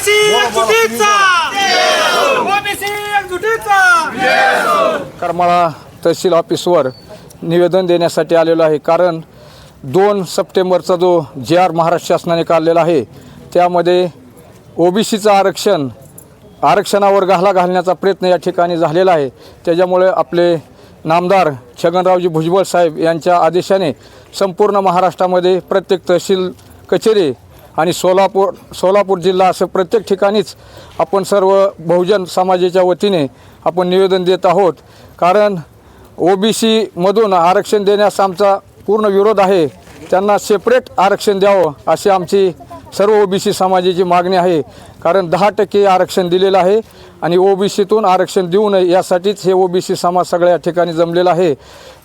OBC Karmala तहसील ऑफिसवर निवेदन देण्यासाठी आलेलो आहे. कारण दोन सप्टेंबरचा जो जे आर महाराष्ट्र शासनाने काढलेला आहे त्यामध्ये ओबीसीचं आरक्षण आरक्षणावर घाला घालण्याचा प्रयत्न या ठिकाणी झालेला आहे. त्याच्यामुळे आपले नामदार छगनरावजी भुजबळ साहेब यांच्या आदेशाने संपूर्ण महाराष्ट्रामध्ये प्रत्येक तहसील कचेरी आणि सोलापूर सोलापूर जिल्हा असं प्रत्येक ठिकाणीच आपण सर्व बहुजन समाजाच्या वतीने आपण निवेदन देत आहोत. कारण ओ बी सीमधून आरक्षण देण्यास आमचा पूर्ण विरोध आहे. त्यांना सेपरेट आरक्षण द्यावं अशी आमची सर्व ओ बी सी समाजाची मागणी आहे. कारण दहा टक्के आरक्षण दिलेलं आहे आणि ओ बी सीतून आरक्षण देऊ नये यासाठीच हे ओ बी सी समाज सगळ्या ठिकाणी जमलेला आहे.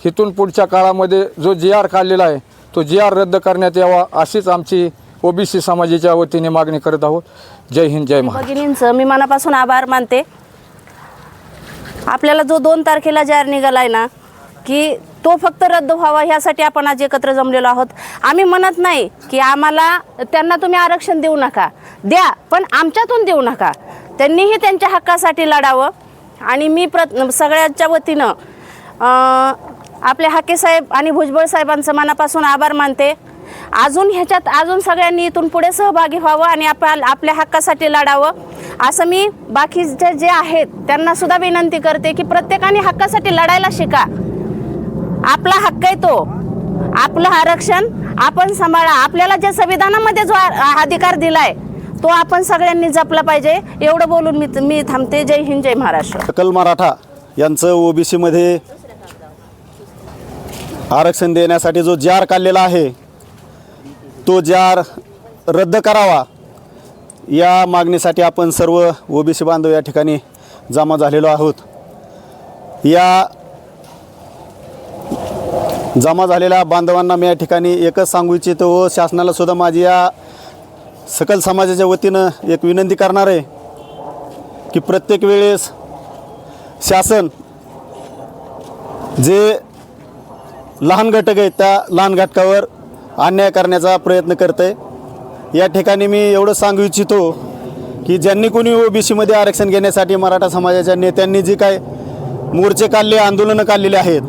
इथून पुढच्या काळामध्ये जो जी आर काढलेला आहे तो जी आर रद्द करण्यात यावा अशीच आमची ओ बी सी समाजाच्या वतीने मागणी करत आहोत. जय हिंद जय महाराष्ट्र. भगिनींचं मी मनापासून आभार मानते. आपल्याला जो दोन तारखेला जाहीर निघाला आहे ना की तो फक्त रद्द व्हावा ह्यासाठी आपण आज एकत्र जमलेलो आहोत. आम्ही म्हणत नाही की आम्हाला त्यांना तुम्ही आरक्षण देऊ नका. द्या पण आमच्यातून देऊ नका. त्यांनीही त्यांच्या हक्कासाठी लढावं. आणि मी प्र सगळ्यांच्या वतीनं अं, आपले हाके साहेब आणि भुजबळ साहेबांचं मनापासून आभार मानते. अजून ह्याच्यात अजून सगळ्यांनी इथून पुढे सहभागी व्हावं आणि आपण आपल्या हक्कासाठी लढावं. असं मी बाकीचे जे आहेत त्यांना सुद्धा विनंती करते की प्रत्येकाने हक्कासाठी लढायला शिका. आपला हक्क आहे तो. आपलं आरक्षण आपण सांभाळा. आपल्याला जे संविधानामध्ये जो अधिकार दिलाय तो आपण सगळ्यांनी जपला पाहिजे. एवढं बोलून मी मी थांबते. जय हिंद जय महाराष्ट्र. सकल मराठा यांचं ओबीसीमध्ये आरक्षण देण्यासाठी जो जार काढलेला आहे तो जार रद्द करावा. या मागणीसाठी आपण सर्व ओबीसी बांधव या ठिकाणी जमा झालेलो आहोत. या जमा झालेल्या बांधवांना मी या ठिकाणी एकच सांगू इच्छितो व शासनाला सुद्धा माझी या सकल समाजाच्या वतीनं एक विनंती करणार आहे की प्रत्येक वेळेस शासन जे लहान घटक आहेत त्या लहान घटकावर अन्याय करण्याचा प्रयत्न करतं आहे या ठिकाणी मी एवढं सांगू इच्छितो की ज्यांनी कोणी ओ बी सीमध्ये आरक्षण घेण्यासाठी मराठा समाजाच्या नेत्यांनी जी काय मोर्चे काढले आंदोलनं काढलेली आहेत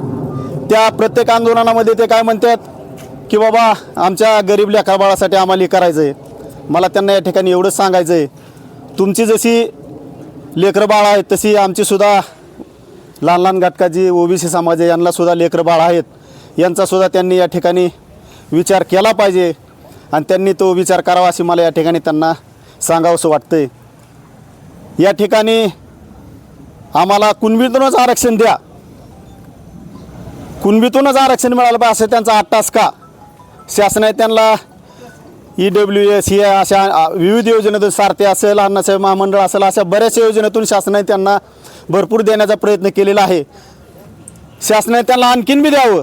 त्या प्रत्येक आंदोलनामध्ये ते काय म्हणतात की बाबा आमच्या गरीब लेखाबाळासाठी आम्हाला हे करायचं आहे मला त्यांना या ठिकाणी एवढंच सांगायचं आहे तुमची जशी लेकरं बाळ आहेत तशी आमचीसुद्धा लहान लहान घटकाची ओबीसी समाज आहे यांनासुद्धा लेकरं बाळ आहेत यांचासुद्धा त्यांनी या ठिकाणी विचार केला पाहिजे. आणि त्यांनी तो विचार करावा अशी मला या ठिकाणी त्यांना सांगावंसं वाटतंय. या ठिकाणी आम्हाला कुणबीतूनच आरक्षण द्या. कुणबीतूनच आरक्षण मिळालं पाहिजे असं त्यांचा आट्टास का? शासनाने त्यांना ई डब्ल्यू एस ही अशा विविध योजनेतून सारथी असेल अण्णासाहेब महामंडळ असेल अशा बऱ्याचशा योजनेतून शासनाने त्यांना भरपूर देण्याचा प्रयत्न केलेला आहे. शासनाने त्यांना आणखीन बी द्यावं.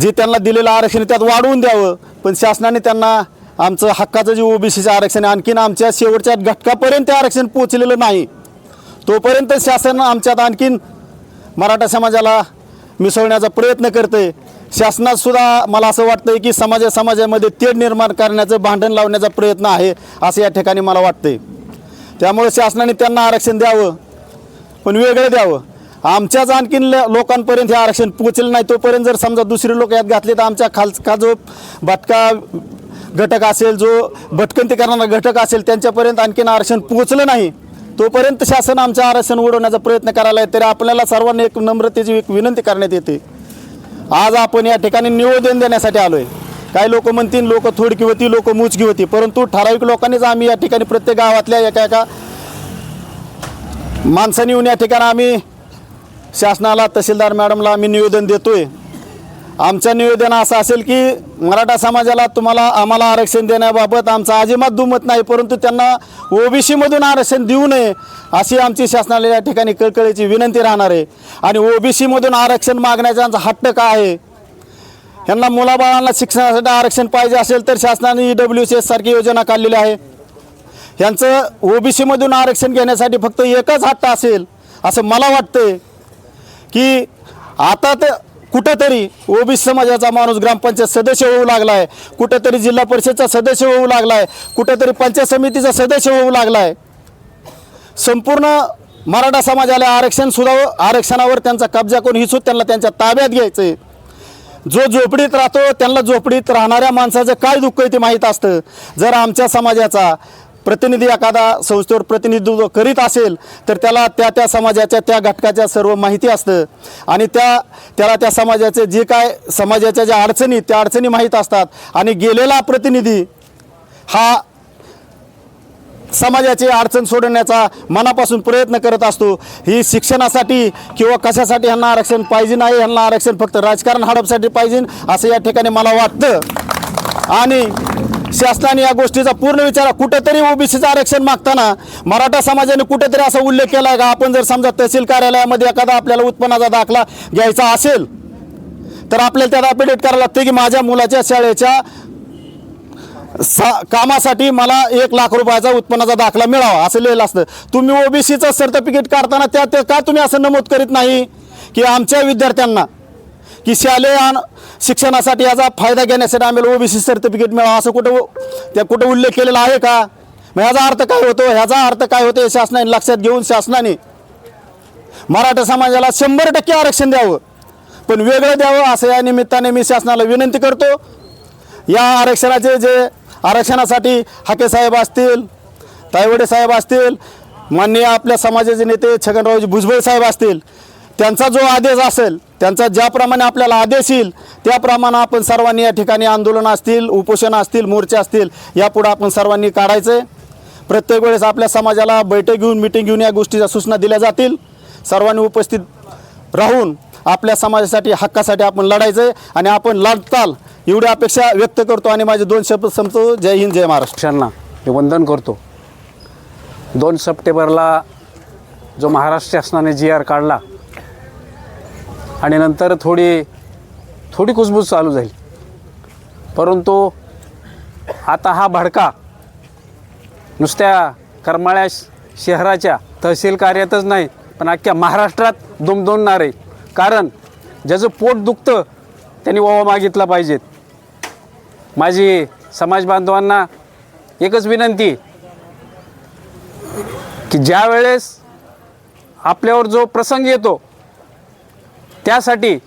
जे त्यांना दिलेलं आरक्षण आहे त्यात वाढवून द्यावं. पण शासनाने त्यांना आमचं हक्काचं जे ओबीसीचं आरक्षण आहे आणखीन आमच्या शेवटच्या घटकापर्यंत ते आरक्षण पोचलेलं नाही. तोपर्यंत शासन आमच्यात आणखीन मराठा समाजाला मिसळण्याचा प्रयत्न करते शासनात सुद्धा मला असं वाटतंय की समाजा समाजामध्ये तेढ निर्माण करण्याचं भांडण लावण्याचा प्रयत्न आहे असं या ठिकाणी मला वाटतंय. त्यामुळे शासनाने त्यांना आरक्षण द्यावं पण वेगळं द्यावं. आमच्याच आणखीन ल- लोकांपर्यंत हे आरक्षण पोचलं नाही. तोपर्यंत जर समजा दुसरे लोक यात घातले तर आमच्या खालचा जो भटका घटक असेल जो भटकंती करणारा घटक असेल त्यांच्यापर्यंत आणखीन आरक्षण पोचलं नाही. तोपर्यंत शासन आमचं आरक्षण उडवण्याचा प्रयत्न करायला आहे तरी आपल्याला सर्वांनी एक नम्रतेची एक विनंती करण्यात येते. आज आपण या ठिकाणी निवेदन देण्यासाठी आलो आहे काही लोक म्हणतील लोक थोडकी होती लोक मुचकी होती. परंतु ठराविक लोकांनीच आम्ही या ठिकाणी प्रत्येक गावातल्या एका एका माणसाने येऊन या ठिकाणी आम्ही शासनाला तहसीलदार मॅडमला आम्ही निवेदन देतोय. आमचं निवेदन असं असेल की मराठा समाजाला तुम्हाला आम्हाला आरक्षण देण्याबाबत आमचं अजिबात दुमत नाही परंतु त्यांना ओबीसीमधून आरक्षण देऊ नये अशी आमची शासनाला या ठिकाणी कळकळीची विनंती राहणार आहे. आणि ओबीसीमधून आरक्षण मागण्याचा आमचा हट्ट काय आहे? यांना मुलाबाळांना शिक्षणासाठी आरक्षण पाहिजे असेल तर शासनाने ई डब्ल्यू सी एस सारखी योजना काढलेली आहे. यांचं ओबीसीमधून आरक्षण घेण्यासाठी फक्त एकच हट्ट असेल असं मला वाटतंय. की आता तर कुठंतरी ओबीसी समाजाचा माणूस ग्रामपंचायत सदस्य होऊ लागला आहे कुठंतरी जिल्हा परिषदचा सदस्य होऊ लागला आहे कुठंतरी पंचायत समितीचा सदस्य होऊ लागला आहे संपूर्ण मराठा समाजाला आरक्षण सुद्धा आरक्षणावर त्यांचा कब्जा करून हिसूत त्यांना त्यांच्या ताब्यात घ्यायचं आहे जो झोपडीत राहतो त्यांना झोपडीत राहणाऱ्या माणसाचं काय दुःख आहे ते माहीत असतं. जर आमच्या समाजाचा प्रतिनिधी एखादा संस्थेवर प्रतिनिधित्व करीत असेल तर त्याला त्या त्या समाजाच्या त्या घटकाच्या सर्व माहिती असतं. आणि त्या त्याला त्या समाजाचे जे काय समाजाच्या ज्या अडचणी त्या अडचणी माहीत असतात. आणि गेलेला प्रतिनिधी हा समाजाची अडचण सोडवण्याचा मनापासून प्रयत्न करत असतो. ही शिक्षणासाठी किंवा कशासाठी ह्यांना आरक्षण पाहिजे नाही ह्यांना आरक्षण फक्त राजकारण हडपसाठी पाहिजे असं या ठिकाणी मला वाटतं. आणि शासनाने या गोष्टीचा पूर्ण विचार कुठेतरी ओबीसीचं आरक्षण मागताना मराठा समाजाने कुठेतरी असा उल्लेख केला आहे का? आपण जर समजा तहसील कार्यालयामध्ये एखादा आपल्याला उत्पन्नाचा दाखला घ्यायचा असेल तर आपल्याला त्याला अपडेट करावं लागतं की माझ्या मुलाच्या शाळेच्या सा कामासाठी मला एक लाख रुपयाचा उत्पन्नाचा दाखला मिळावा असं लिहिलं असतं. तुम्ही ओबीसीचं सर्टिफिकेट काढताना त्या ते का तुम्ही असं नमूद करीत नाही की आमच्या विद्यार्थ्यांना? की शालेय शिक्षणासाठी याचा फायदा घेण्यासाठी आम्हाला ओबीसी सर्टिफिकेट मिळावं असं कुठं त्या कुठं उल्लेख केलेला आहे का? मग ह्याचा अर्थ काय होतो? ह्याचा अर्थ काय होतो? हे शासनाने लक्षात घेऊन शासनाने मराठा समाजाला शंभर टक्के आरक्षण द्यावं. पण वेगळं द्यावं असं या निमित्ताने मी शासनाला विनंती करतो. या आरक्षणाचे जे आरक्षणासाठी हाके साहेब असतील तायवडे साहेब असतील माननीय आपल्या समाजाचे नेते छगनरावजी भुजबळ साहेब असतील त्यांचा जो आदेश असेल त्यांचा ज्याप्रमाणे आपल्याला आदेश येईल त्याप्रमाणे आपण सर्वांनी या ठिकाणी आंदोलन असतील उपोषण असतील मोर्चे असतील यापुढे आपण सर्वांनी काढायचं. प्रत्येक वेळेस आपल्या समाजाला बैठक घेऊन मिटिंग घेऊन या गोष्टीच्या सूचना दिल्या जातील. सर्वांनी उपस्थित राहून आपल्या समाजासाठी हक्कासाठी आपण लढायचं आहे आणि आपण लढताल एवढी अपेक्षा व्यक्त करतो आणि माझे दोन शब्द संपतो. जय हिंद जय महाराष्ट्रांना हे मी वंदन करतो. दोन सप्टेंबरला जो महाराष्ट्र शासनाने जी आर काढला आणि नंतर थोडी थोडी कुजबूज चालू झाली परंतु आता हा भडका नुसत्या करमाळ्या श- शहराच्या तहसील कार्यातच नाही पण अख्ख्या महाराष्ट्रात दुमदुमणार. आहे कारण ज्याचं पोट दुखतं त्यांनी ओवा मागितला पाहिजेत माझी समाज बांधवांना एकच विनंती की ज्या वेळेस आपल्यावर जो प्रसंग येतो त्यासाठी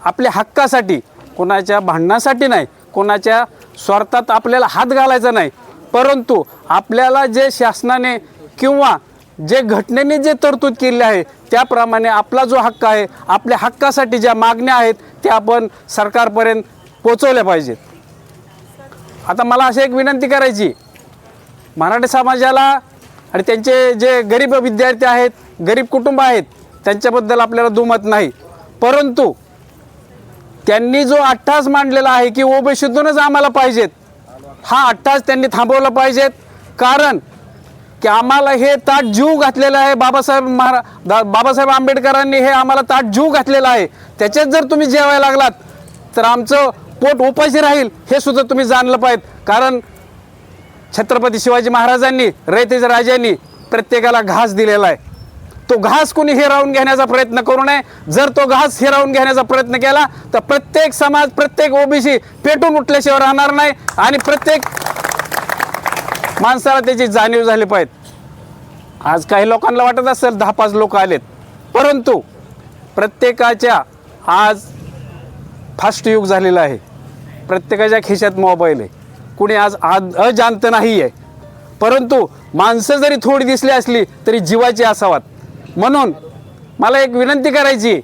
आपल्या हक्कासाठी कोणाच्या भांडणासाठी नाही कोणाच्या स्वार्थात आपल्याला हात घालायचा नाही. परंतु आपल्याला जे शासनाने किंवा जे घटनेने जे तरतूद केली आहे त्याप्रमाणे आपला जो हक्क आहे आपल्या हक्कासाठी ज्या मागण्या आहेत त्या आपण सरकारपर्यंत पोचवल्या पाहिजेत. आता मला अशी एक विनंती करायची. मराठी समाजाला आणि त्यांचे जे गरीब विद्यार्थी आहेत गरीब कुटुंब आहेत त्यांच्याबद्दल आपल्याला दुमत नाही. परंतु त्यांनी जो अठ्ठास मांडलेला आहे की ओबीसीतूनच आम्हाला पाहिजेत हा अठ्ठास त्यांनी थांबवला पाहिजेत. कारण की आम्हाला हे ताट जीव घातलेलं आहे बाबासाहेब महारा दा- बाबासाहेब आंबेडकरांनी हे आम्हाला ताट जीव घातलेलं आहे. त्याच्यात जर तुम्ही जेवायला लागलात तर आमचं पोट उपाशी राहील हे सुद्धा तुम्ही जाणलं पाहिजे कारण छत्रपती शिवाजी महाराजांनी रयतेज राजांनी प्रत्येकाला घास दिलेला आहे. तो घास कोणी हिरावून घेण्याचा प्रयत्न करू नये. जर तो घास हिरावून घेण्याचा प्रयत्न केला तर प्रत्येक समाज प्रत्येक ओबीसी पेटून उठल्याशिवाय राहणार नाही आणि प्रत्येक माणसाला त्याची जाणीव झाली पाहिजे. आज काही लोकांना वाटत असेल दहा पाच लोक आलेत परंतु प्रत्येकाच्या आज फास्ट युग झालेलं आहे. प्रत्येकाच्या खिशात मोबाईल आहे. कुणी आज आज अजांत नाही आहे परंतु माणसं जरी थोडी दिसली असली तरी जीवाची असावात. म्हणून मला एक विनंती करायची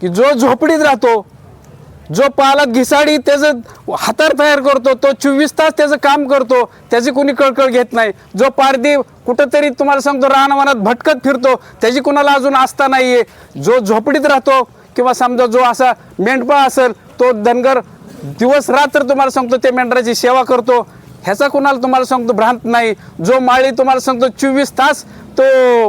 की जो झोपडीत राहतो जो पालक घिसाडी त्याचं हातार तयार करतो तो चोवीस तास त्याचं काम करतो त्याची कुणी कळकळ घेत नाही. जो पारदी कुठंतरी तुम्हाला सांगतो राहणवानात भटकत फिरतो त्याची कुणाला अजून आस्था नाही आहे जो झोपडीत राहतो किंवा समजा जो असा मेंढपाळ असेल तो धनगर दिवस रात्र तुम्हाला सांगतो त्या मेंढराची सेवा करतो. ह्याचा कोणाला तुम्हाला सांगतो भ्रांत नाही. जो माळी तुम्हाला सांगतो चोवीस तास तो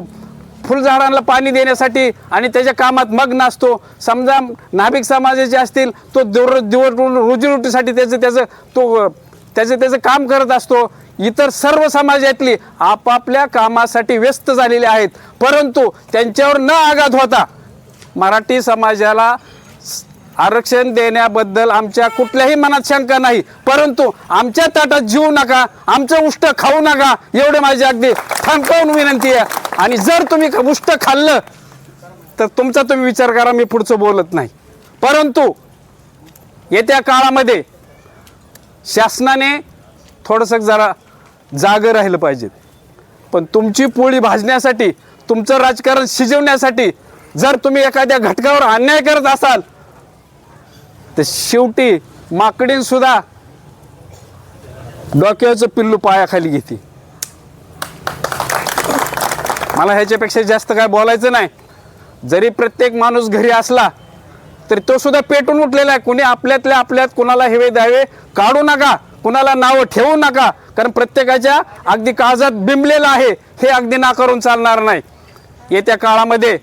फुलझाडांना पाणी देण्यासाठी आणि त्याच्या कामात मग्न असतो. समजा नाभिक समाजाचे असतील तो दिवस दिवस रोजीरोटीसाठी त्याचं त्याचं तो त्याचं त्याचं काम करत असतो. इतर सर्व समाजातली आपापल्या कामासाठी व्यस्त झालेले आहेत. परंतु त्यांच्यावर न आघात होता मराठी समाजाला आरक्षण देण्याबद्दल आमच्या कुठल्याही मनात शंका नाही. परंतु आमच्या ताटात जीव नका आमचं उष्ट खाऊ नका एवढे माझी अगदी थांबवून विनंती आहे. आणि जर तुम्ही उष्ट खाल्लं तर तुमचा तुम्ही विचार करा मी पुढचं बोलत नाही. परंतु येत्या काळामध्ये शासनाने थोडंसं जरा जागं राहिलं पाहिजे. पण तुमची पोळी भाजण्यासाठी तुमचं राजकारण शिजवण्यासाठी जर तुम्ही एखाद्या घटकावर अन्याय करत असाल तर शेवटी माकडीन सुद्धा डोक्याचं पिल्लू पायाखाली घेते. मला ह्याच्यापेक्षा जास्त काय बोलायचं नाही. जरी प्रत्येक माणूस घरी असला तरी तो सुद्धा पेटून उठलेला आहे. कुणी आपल्यातल्या आपल्यात कुणाला हेवे द्यावे काढू नका. कुणाला नावं ठेवू नका. कारण प्रत्येकाच्या अगदी काळजात बिंबलेलं आहे. हे अगदी नाकारून चालणार नाही. येत्या काळामध्ये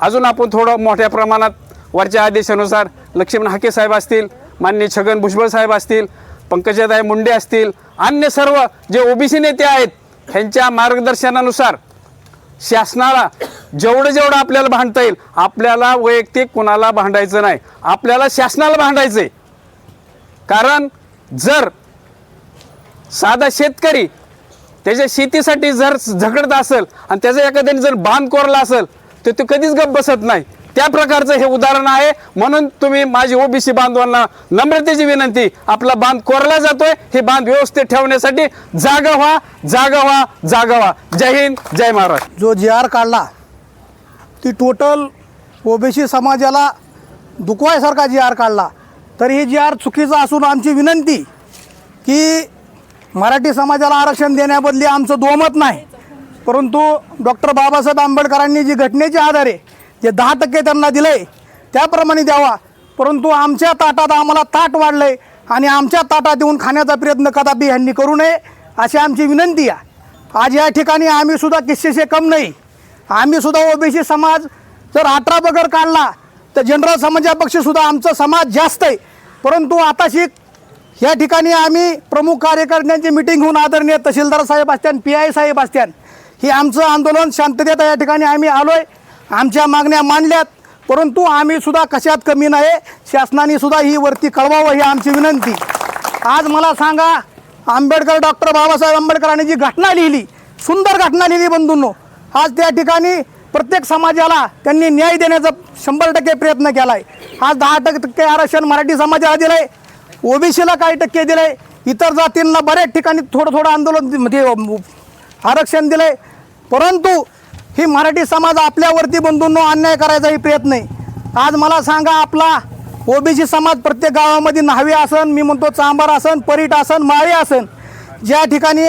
अजून आपण थोडं मोठ्या प्रमाणात वरच्या आदेशानुसार लक्ष्मण हाके साहेब असतील मान्य छगन भुजबळ साहेब असतील पंकजाताई मुंडे असतील अन्य सर्व जे ओबीसी नेते आहेत ह्यांच्या मार्गदर्शनानुसार शासनाला जेवढं जेवढं आपल्याला भांडता येईल आपल्याला वैयक्तिक कुणाला भांडायचं नाही. आपल्याला शासनाला भांडायचं आहे कारण जर साधा शेतकरी त्याच्या शेतीसाठी जर झगडत असेल आणि त्याचा एखाद्याने जर बांध कोरला असेल तर तो कधीच गप बसत नाही. त्या प्रकारचं हे उदाहरण आहे. म्हणून तुम्ही माझी ओबीसी बांधवांना नम्रतेची विनंती आपला बांध कोरला जातोय हे बांध व्यवस्थित ठेवण्यासाठी जागा व्हा जागा व्हा जागा व्हा. जय हिंद जय महाराष्ट्र. जो जी आर काढला ती टोटल ओबीसी समाजाला दुखवायसारखा जी आर काढला. तर ही जी आर चुकीचा असून आमची विनंती की मराठी समाजाला आरक्षण देण्याबदली आमचं दोमत नाही. परंतु डॉक्टर बाबासाहेब आंबेडकरांनी जी घटनेच्या आधारे जे दहा टक्के त्यांना दिले त्याप्रमाणे द्यावा. परंतु आमच्या ताटात आम्हाला ताट वाढलं आहे आणि आमच्या ताटात येऊन खाण्याचा प्रयत्न कदापि ह्यांनी करू नये अशी आमची विनंती आहे. आज या ठिकाणी आम्हीसुद्धा किस्सेशे किस्सेसे कम नाही. आम्हीसुद्धा ओबीसी समाज जर अठरा बगर काढला तर जनरल समाजापक्षीसुद्धा आमचा समाज जास्त आहे. परंतु आताशी या ठिकाणी आम्ही प्रमुख कार्यकर्त्यांची मिटिंग होऊन आदरणीय तहसीलदार साहेब असत्यान पी आय साहेब असत्यान हे आमचं आंदोलन शांततेत या ठिकाणी आम्ही आलो आहे आमच्या मागण्या मांडल्यात. परंतु आम्ही सुद्धा कशात कमी नाही शासनाने सुद्धा ही वरती कळवावं ही आमची विनंती. आज मला सांगा आंबेडकर डॉक्टर बाबासाहेब आंबेडकरांनी जी घटना लिहिली सुंदर घटना लिहिली बंधूंनो आज त्या ठिकाणी प्रत्येक समाजाला त्यांनी न्याय देण्याचा शंभर टक्के प्रयत्न केला आहे आज दहा टक्के आरक्षण मराठी समाजाला दिलं आहे ओबीसीला काही टक्के दिले इतर जातींना बऱ्याच ठिकाणी थोडं थोडं आंदोलन म्हणजे आरक्षण दिलं आहे परंतु ही मराठी समाज आपल्यावरती बंधूंनो अन्याय करायचाही प्रयत्न आहे आज मला सांगा आपला ओबीसी समाज प्रत्येक गावामध्ये न्हावी आसन मी म्हणतो चांबार आसन परीट आसन माळी आसन ज्या ठिकाणी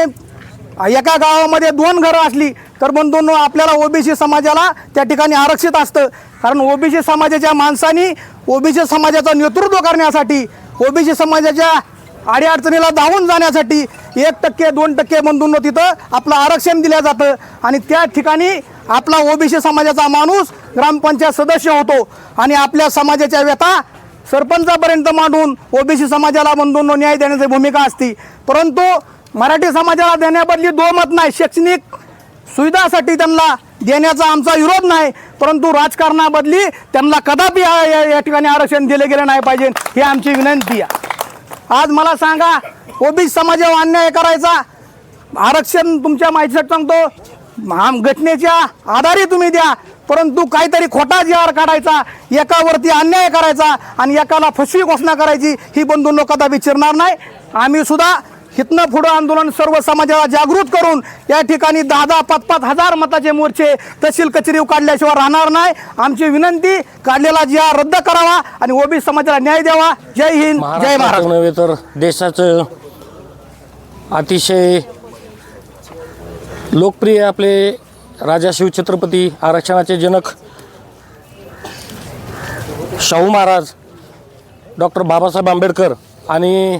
एका गावामध्ये दोन घरं असली तर बंधूंनो आपल्याला ओबीसी समाजाला त्या ठिकाणी आरक्षित असतं. कारण ओबीसी समाजाच्या माणसांनी ओबीसी समाजाचं नेतृत्व करण्यासाठी ओबीसी समाजाच्या अडीअडचणीला धावून जाण्यासाठी एक टक्के दोन टक्के बंधूंनो तिथं आपलं आरक्षण दिलं जातं. आणि त्या ठिकाणी आपला ओबीसी समाजाचा माणूस ग्रामपंचायत सदस्य होतो. आणि आपल्या समाजाच्या व्यथा सरपंचापर्यंत मांडून ओबीसी समाजाला बंधूंनो न्याय देण्याची भूमिका असते. परंतु मराठी समाजाला देण्याबदली दोमत नाही शैक्षणिक सुविधासाठी त्यांना देण्याचा आमचा विरोध नाही. परंतु राजकारणाबदली त्यांना कदापि या- या या ठिकाणी आरक्षण दिले गेले नाही पाहिजे ही आमची विनंती आहे. आज मला सांगा ओबीसी समाजावर अन्याय करायचा? आरक्षण तुमच्या माहितीसाठी सांगतो. आम घटनेच्या आधारे तुम्ही द्या परंतु काहीतरी खोटा जी काढायचा एकावरती अन्याय करायचा आणि एकाला फसवी घोषणा करायची ही बंधूंनो कदापि चिरणार नाही. आम्ही सुद्धा हितनं पुढं आंदोलन सर्व समाजाला जागृत करून या ठिकाणी दहा दहा पाच पाच हजार मताचे मोर्चे तहसील कचेरी काढल्याशिवाय राहणार नाही. आमची विनंती काढलेला जी रद्द करावा आणि ओबीसी समाजाला न्याय द्यावा. जय हिंद जय महाराष्ट्र. नव्हे तर देशाचं अतिशय लोकप्रिय आपले राजा शिवछत्रपती आरक्षणाचे जनक शाहू महाराज डॉक्टर बाबासाहेब आंबेडकर आणि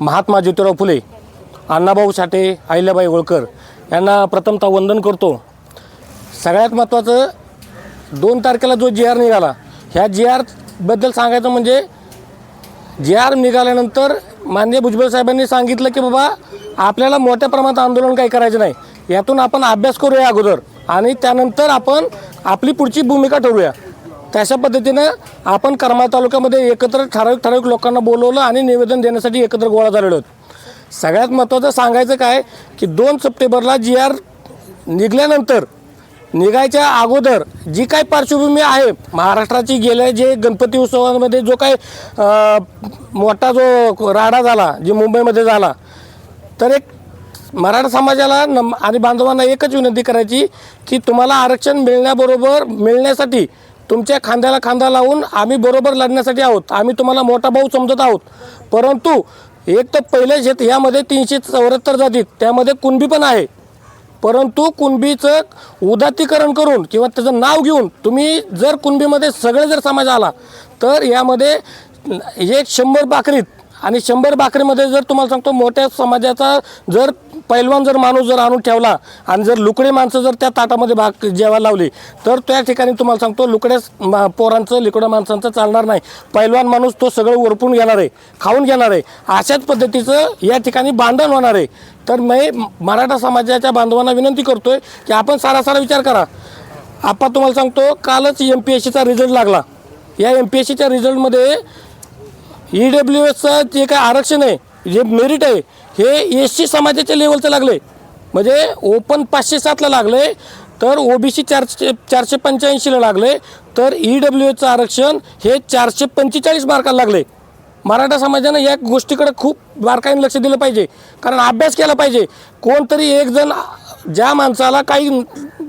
महात्मा ज्योतिराव फुले अण्णाभाऊ साठे अहिल्याबाई होळकर यांना प्रथमतः वंदन करतो. सगळ्यात महत्त्वाचं दोन तारखेला जो जी आर निघाला ह्या जी आरबद्दल सांगायचं म्हणजे जी आर निघाल्यानंतर माननीय भुजबळ साहेबांनी सांगितलं की बाबा आपल्याला मोठ्या प्रमाणात आंदोलन काही करायचं नाही. यातून आपण अभ्यास करूया अगोदर आणि त्यानंतर आपण आपली पुढची भूमिका ठरवूया. तशा पद्धतीनं आपण करमाळ तालुक्यामध्ये एकत्र ठराविक ठराविक लोकांना बोलवलं आणि निवेदन देण्यासाठी एकत्र गोळा झालेलो आहोत. सगळ्यात महत्त्वाचं सांगायचं काय की दोन सप्टेंबरला जी आर निघाल्यानंतर निघायच्या अगोदर जी काही पार्श्वभूमी आहे महाराष्ट्राची गेल्या जे गणपती उत्सवामध्ये जो काही मोठा जो राडा झाला जे मुंबईमध्ये झाला तर एक मराठा समाजाला नम आणि बांधवांना एकच विनंती करायची की तुम्हाला आरक्षण मिळण्याबरोबर मिळण्यासाठी तुमच्या खांद्याला खांदा लावून आम्ही बरोबर लढण्यासाठी आहोत. आम्ही तुम्हाला मोठा भाऊ समजत आहोत. परंतु एक तर पहिले शेत यामध्ये तीनशे चौऱ्याहत्तर जातीत त्यामध्ये कुणबी पण आहे. परंतु कुणबीचं उदात्तीकरण करून किंवा त्याचं नाव घेऊन तुम्ही जर कुणबीमध्ये सगळे जर समाज आला तर यामध्ये एक शंभर बाकरीत आणि शंभर बाकरीमध्ये जर तुम्हाला सांगतो मोठ्या समाजाचा जर पैलवान जर माणूस जर आणून ठेवला आणि जर लुकडे माणसं जर त्या ताटामध्ये भाग जेवायला लावली तर त्या ठिकाणी तुम्हाला सांगतो लुकड्या मा- पोरांचं लिकडं माणसांचं चालणार नाही. पैलवान माणूस तो सगळं उरपून घेणार आहे खाऊन घेणार आहे. अशाच पद्धतीचं या ठिकाणी बांधण होणार आहे. तर मी मराठा समाजाच्या बांधवांना विनंती करतोय की आपण सारा सारा विचार करा. आपण तुम्हाला सांगतो कालच एम पी एस सीचा रिझल्ट लागला. या एम पी एस सीच्या रिझल्टमध्ये ई डब्ल्यू एसचं जे काय आरक्षण आहे जे मेरिट आहे हे एस सी समाजाच्या लेवलचं लागले म्हणजे ओपन पाचशे सातला लागले तर ओबीसी चारशे चारशे पंच्याऐंशीला लागले तर ई डब्ल्यू एचं आरक्षण हे चारशे पंचेचाळीस मार्काला लागले मराठा समाजानं या गोष्टीकडे खूप बारकाईने लक्ष दिलं पाहिजे. कारण अभ्यास केला पाहिजे. कोणतरी एक जण ज्या माणसाला काही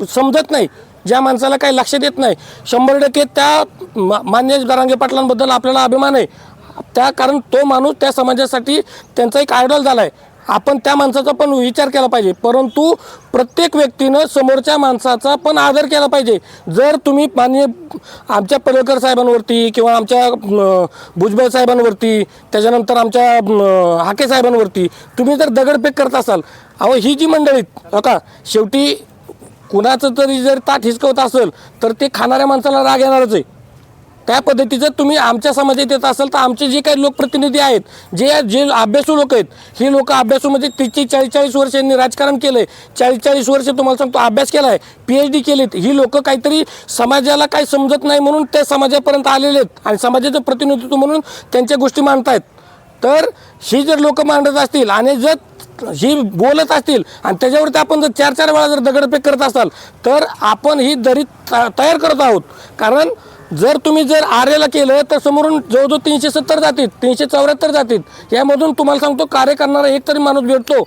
समजत नाही ज्या माणसाला काही लक्ष देत नाही शंभर टक्के त्या मा- मान्य जरांगे पाटलांबद्दल आपल्याला अभिमान आहे. त्या कारण तो माणूस त्या समाजासाठी त्यांचा एक आयडॉल झाला आहे आपण त्या माणसाचा पण विचार केला पाहिजे. परंतु प्रत्येक व्यक्तीनं समोरच्या माणसाचा पण आदर केला पाहिजे. जर तुम्ही माननीय आमच्या पडळकर साहेबांवरती किंवा आमच्या भुजबळ साहेबांवरती त्याच्यानंतर आमच्या हाके साहेबांवरती तुम्ही जर दगडफेक करत असाल अहो ही जी मंडळी हो का? शेवटी कुणाचं तरी जर ताट हिसकवत असेल तर ते खाणाऱ्या माणसाला राग येणारच आहे. त्या पद्धतीचं तुम्ही आमच्या समाजात येत असाल तर आमचे जे काही लोकप्रतिनिधी आहेत जे जे अभ्यासू लोक आहेत ही लोक अभ्यासू म्हणजे तिची चाळीस चाळीस वर्ष यांनी राजकारण केलं आहे चाळीस चाळीस वर्ष तुम्हाला सांगतो अभ्यास केला आहे पी एच डी केलीत. ही लोक काहीतरी समाजाला काही समजत नाही म्हणून त्या समाजापर्यंत आलेले आहेत आणि समाजाचं प्रतिनिधित्व म्हणून त्यांच्या गोष्टी मांडतायत. तर ही जर लोक मांडत असतील आणि जर ही बोलत असतील आणि त्याच्यावरती आपण जर चार चार वेळा जर दगडफेक करत असाल तर आपण ही दरी त- तयार करत आहोत. कारण जर तुम्ही जर आर्याला केलं तर समोरून जवळजवळ तीनशे सत्तर जातील तीनशे चौऱ्याहत्तर जातील. यामधून तुम्हाला सांगतो कार्य करणारा एक तरी माणूस भेटतो.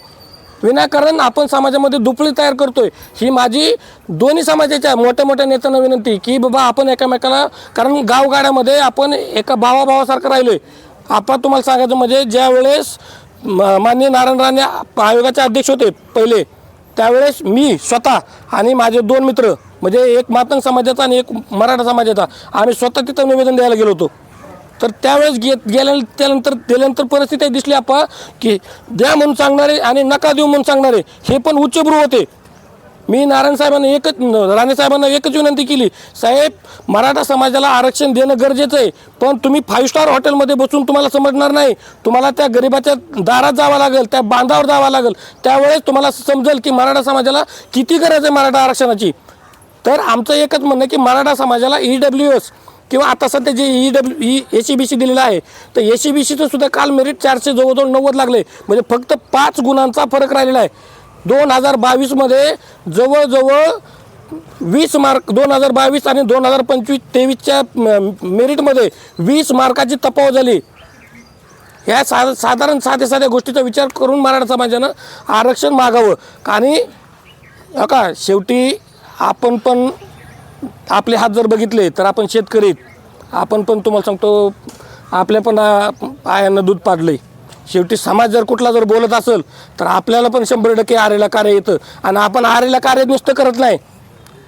विनाकारण आपण समाजामध्ये दुपळी तयार करतोय. ही माझी दोन्ही समाजाच्या मोठ्या मोठ्या नेत्यांना विनंती की बाबा आपण एकामेकाला कारण गावगाड्यामध्ये आपण एका भावाभावासारखं राहिलोय. आपण तुम्हाला सांगायचं म्हणजे ज्यावेळेस म- माननीय नारायण राणे आयोगाचे अध्यक्ष होते पहिले त्यावेळेस मी स्वतः आणि माझे दोन मित्र म्हणजे एक मातंग समाजाचा आणि एक मराठा समाजाचा. आम्ही स्वतः तिथं निवेदन द्यायला गेलो होतो. तर त्यावेळेस गे गेल्या त्यानंतर दिल्यानंतर परिस्थिती दिसली आपा की द्या म्हणून सांगणारे आणि नका देऊ म्हणून सांगणारे हे पण उच्चभ्रू होते. मी नारायण साहेबांना एकच राणे साहेबांना एकच विनंती केली साहेब मराठा समाजाला आरक्षण देणं गरजेचं आहे पण तुम्ही फाईव्ह स्टार हॉटेलमध्ये बसून तुम्हाला समजणार नाही. तुम्हाला त्या गरिबाच्या दारात जावं लागेल त्या बांधावर जावं लागेल. त्यावेळेस तुम्हाला समजेल की मराठा समाजाला किती गरज आहे मराठा आरक्षणाची. तर आमचं एकच म्हणणं आहे की मराठा समाजाला ई डब्ल्यू एस किंवा आता सध्या जे E W E A C B C दिलेलं आहे तर ए सी बी सीचं सुद्धा काल मेरिट चारशे जवळजवळ नव्वद लागले. म्हणजे फक्त पाच गुणांचा फरक राहिलेला आहे. दोन हजार बावीसमध्ये जवळजवळ वीस मार्क दोन हजार बावीस आणि दोन हजार पंचवीस तेवीसच्या मेरिटमध्ये वीस मार्काची तपाव झाली. ह्या सा साधारण साध्या साध्या गोष्टीचा विचार करून मराठा समाजानं आरक्षण मागावं. आणि का शेवटी आपण पण आपले हात जर बघितले तर आपण शेतकरी आपण पण तुम्हाला सांगतो आपल्या पण आयांना दूध पाडलंय. शेवटी समाज जर कुठला जर बोलत असेल तर आपल्याला पण शंभर टक्के आरेला कार्य येतं. आणि आपण आरेला कार्य नुसतं करत नाही.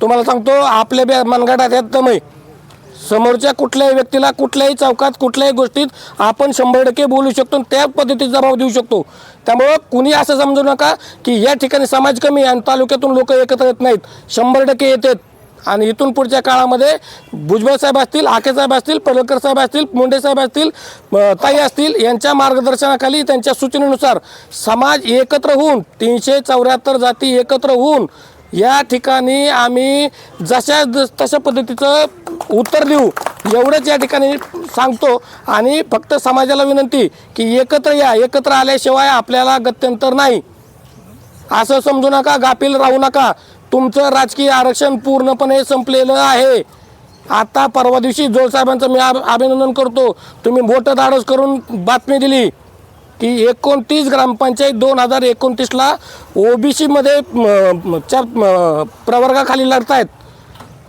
तुम्हाला सांगतो आपल्या बी मनगटात येत दम आहे. समोरच्या कुठल्याही व्यक्तीला कुठल्याही चौकात कुठल्याही गोष्टीत आपण शंभर टक्के बोलू शकतो आणि त्या पद्धतीचा जबाब देऊ शकतो. त्यामुळं कुणी असं समजू नका की या ठिकाणी समाज कमी आणि तालुक्यातून लोक एकत्र येत नाहीत. शंभर टक्के येतात आणि इथून पुढच्या काळामध्ये भुजबळ साहेब असतील हाके साहेब असतील पडळकर साहेब असतील मुंडे साहेब असतील ताई असतील यांच्या मार्गदर्शनाखाली त्यांच्या सूचनेनुसार समाज एकत्र होऊन तीनशे चौऱ्याहत्तर जाती एकत्र होऊन या ठिकाणी आम्ही जशा ज- तशा पद्धतीचं उत्तर देऊ एवढंच या ठिकाणी सांगतो. आणि फक्त समाजाला विनंती की एकत्र या एकत्र आल्याशिवाय आपल्याला गत्यंतर नाही. असं समजू नका गाफील राहू नका. तुमचं राजकीय आरक्षण पूर्णपणे संपलेलं आहे. आता परवा दिवशी जोळसाहेबांचं मी अभिनंदन करतो. तुम्ही मोठं धाडस करून बातमी दिली. की एकोणतीस ग्रामपंचायत दोन हजार एकोणतीसला ओबीसीमध्ये च्या प्रवर्गाखाली प्रवर्गाखाली आहेत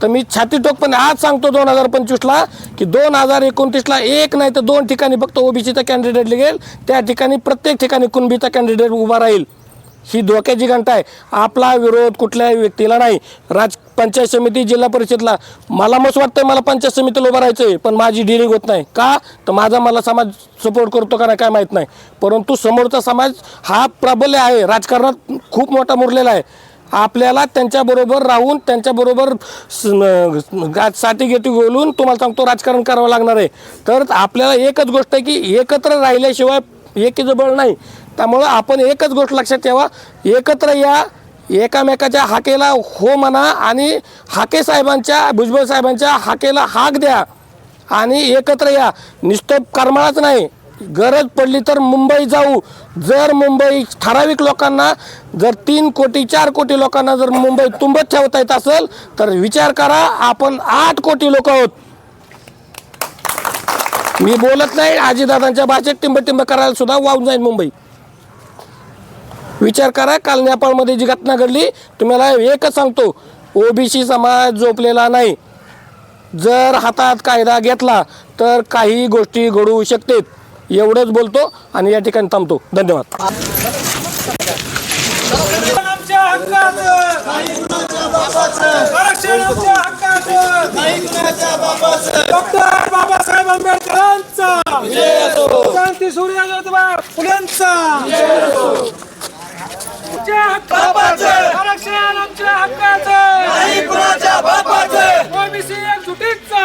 तर मी छाती टोकपणे आज सांगतो दोन हजार पंचवीसला की दोन हजार एकोणतीसला एक नाही तर दोन ठिकाणी फक्त ओबीसीचा कॅन्डिडेट निघेल. त्या ठिकाणी प्रत्येक ठिकाणी कुणबीचा कॅन्डिडेट उभा राहील. ही धोक्याची घंटा आहे. आपला विरोध कुठल्याही व्यक्तीला नाही. राज पंचायत समिती जिल्हा परिषदला. मला मस्त वाटतंय मला पंचायत समितीला उभं राहायचं आहे पण माझी डिलिंग होत नाही. का? तर माझा मला समाज सपोर्ट करतो का नाही काय माहीत नाही. परंतु समोरचा समाज हा प्राबल्य आहे. राजकारणात खूप मोठा मुरलेला आहे. आपल्याला त्यांच्याबरोबर राहून त्यांच्याबरोबरसाठी घेती बोलून तुम्हाला सांगतो राजकारण करावं लागणार आहे. तर आपल्याला एकच गोष्ट आहे की एकत्र राहिल्याशिवाय एकीचं बळ नाही. त्यामुळं आपण एकच गोष्ट लक्षात ठेवा. एकत्र या एकामेकाच्या हाकेला हो म्हणा आणि हाके साहेबांच्या भुजबळ साहेबांच्या हाकेला हाक द्या आणि एकत्र या. नुसतं करमाळाच नाही. गरज पडली तर मुंबई जाऊ. जर मुंबई ठराविक लोकांना जर तीन कोटी चार कोटी लोकांना जर मुंबई तुंबत ठेवता येत असेल तर विचार करा आपण आठ कोटी लोक आहोत. मी बोलत नाही आजीदादांच्या भाषेत टिंब टिंब करायला सुद्धा वाहून जाईल मुंबई. विचार करा काल नेपाळमध्ये जी घटना घडली तुम्हाला एकच सांगतो ओबीसी समाज झोपलेला नाही. जर हातात कायदा घेतला तर काही गोष्टी घडू शकतात एवढंच बोलतो आणि या ठिकाणी थांबतो. धन्यवाद. आमच्या हक्काचं. आरक्षण आमच्या हक्काचं डॉक्टर बाबासाहेब आंबेडकरांचा. फुलेंचा. आरक्षण आमच्या हक्काचं. ओबीसी एक सुटीचा